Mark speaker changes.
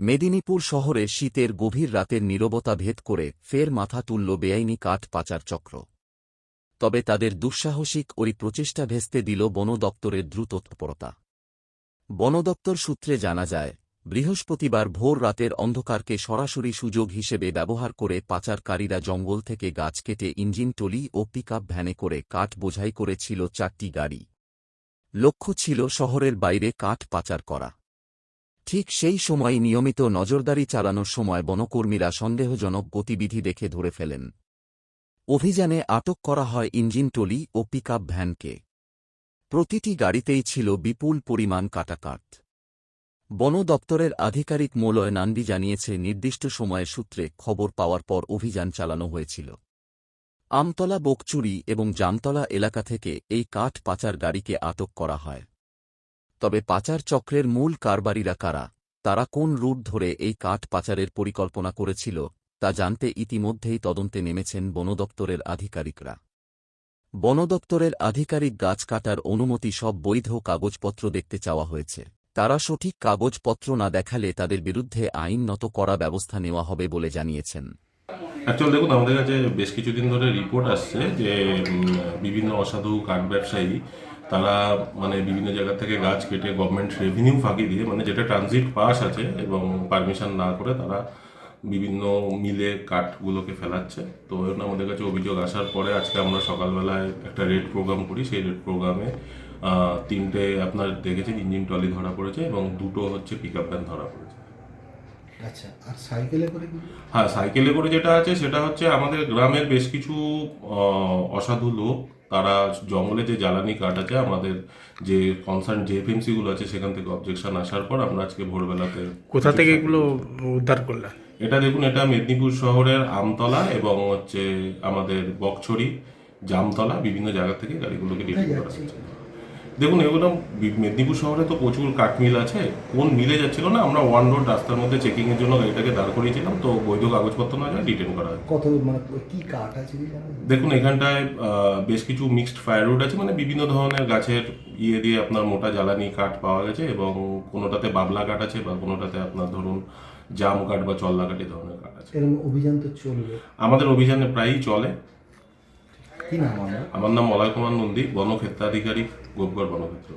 Speaker 1: মেদিনীপুর শহরে শীতের গভীর রাতের নীরবতা ভেদ করে ফের মাথা তুলল বেআইনি কাঠ পাচার চক্র। তবে তাদের দুঃসাহসিক ওই প্রচেষ্টা ভেস্তে দিল বন দপ্তরের দ্রুত তৎপরতা। বন দপ্তর সূত্রে জানা যায়, বৃহস্পতিবার ভোর রাতের অন্ধকারকে সরাসরি সুযোগ হিসেবে ব্যবহার করে পাচারকারীরা জঙ্গল থেকে গাছ কেটে ইঞ্জিন টলি ও পিকআপ ভ্যানে করে কাঠ বোঝাই করেছিল চারটি গাড়ি। লক্ষ্য ছিল শহরের বাইরে কাঠ পাচার করা। ঠিক সেই সময় নিয়মিত নজরদারি চালানোর সময় বনকর্মীরা সন্দেহজনক গতিবিধি দেখে ধরে ফেলেন। অভিযানে আটক করা হয় ইঞ্জিন টলি ও পিকআপ ভ্যানকে। প্রতিটি গাড়িতেই ছিল বিপুল পরিমাণ কাটা কাঠ বন দপ্তরের আধিকারিক মোলয় নান্দি জানিয়েছে, নির্দিষ্ট সময়ের সূত্রে খবর পাওয়ার পর অভিযান চালানো হয়েছিল। আমতলা, বকচুরি এবং জামতলা এলাকা থেকে এই কাঠ পাচার গাড়িকে আটক করা হয়। তবে পাচার চক্রের মূল কারবারিরা কারা? তারা কোন রুট ধরে এই কাঠ পাচারের পরিকল্পনা করেছিল, তা জানতে ইতিমধ্যেই তদন্তে নেমেছেন বন দপ্তরের আধিকারিকরা। বন দপ্তরের আধিকারিক গাছ কাটার অনুমতি সব বৈধ কাগজপত্র দেখতে চাওয়া হয়েছে। তারা সঠিক কাগজপত্র না দেখালে তাদের বিরুদ্ধে আইননত করা ব্যবস্থা নেওয়া হবে বলে জানিয়েছেন।
Speaker 2: অ্যাকচুয়াল দেখুন, আমাদের কাছে বেশ কিছুদিন ধরে রিপোর্ট আসছে যে বিভিন্ন অসাধু কাঠ ব্যবসায়ী তারা মানে বিভিন্ন জায়গা থেকে গাছ কেটে গভর্নমেন্ট রেভিনিউ ফাঁকি দিয়ে মানে যেটা ট্রানজিট পাস আছে এবং পারমিশন না করে তারা বিভিন্ন মিলে কাঠগুলোকে ফেলাচ্ছে। তো এর জন্য আমাদের কাছে অভিযোগ আসার পরে আজকে আমরা সকালবেলায় একটা রেড প্রোগ্রাম করি। সেই রেড প্রোগ্রামে তিনটে আপনার দেখেছেন ইঞ্জিন টলি ধরা পড়েছে এবং দুটো হচ্ছে পিক আপ ভ্যান ধরা পড়েছে।
Speaker 3: আচ্ছা আর সাইকেলে করে
Speaker 2: হ্যাঁ সাইকেলে করে যেটা আছে সেটা হচ্ছে আমাদের গ্রামের বেশ কিছু অসাধু লোক তারা জঙ্গলে যে জ্বালানি কাঠ আছে আমাদের যে কনসার্ন যে এফএমসি গুলো আছে সেখান থেকে অবজেকশন আসার পর আমরা আজকে ভোরবেলাতে
Speaker 4: কোথা থেকে এগুলো উদ্ধার করলেন?
Speaker 2: এটা দেখুন এটা মেদিনীপুর শহরের আমতলা এবং হচ্ছে আমাদের বকছড়ি জামতলা বিভিন্ন জায়গা থেকে গাড়িগুলোকে রিলিভ করা হচ্ছে দেখুন এগুলো মেদিনীপুর শহরে তো প্রচুর কাঠ মিল আছে। কোন মিলে যাচ্ছিল না আমরা ওয়ান রোড রাস্তার মধ্যে চেকিং এর জন্য গাড়িটাকে দাঁড় করিয়েছিলাম তো বৈধ কাগজপত্র না যায় রিটার্ন করা হয়
Speaker 3: কত মানে কি কাঠ আছে
Speaker 2: দেখুন এখানটায় বেশ কিছু মিক্সড ফায়ারউড আছে মানে বিভিন্ন ধরনের গাছের ইয়ে দিয়ে আপনার মোটা জ্বালানি কাঠ পাওয়া গেছে এবং কোনোটাতে বাবলা কাঠ আছে বা কোনোটাতে আপনার ধরুন জাম কাঠ বা চল্লা কাঠ এই ধরনের কাঠ আছে।
Speaker 3: এরকম অভিযান তো চলবে।
Speaker 2: আমাদের অভিযানে প্রায়ই চলে।
Speaker 3: কি নাম
Speaker 2: আমার নাম মলয় কুমার নন্দী বনক্ষেত্রাধিকারী গোপগড় বনক্ষেত্র।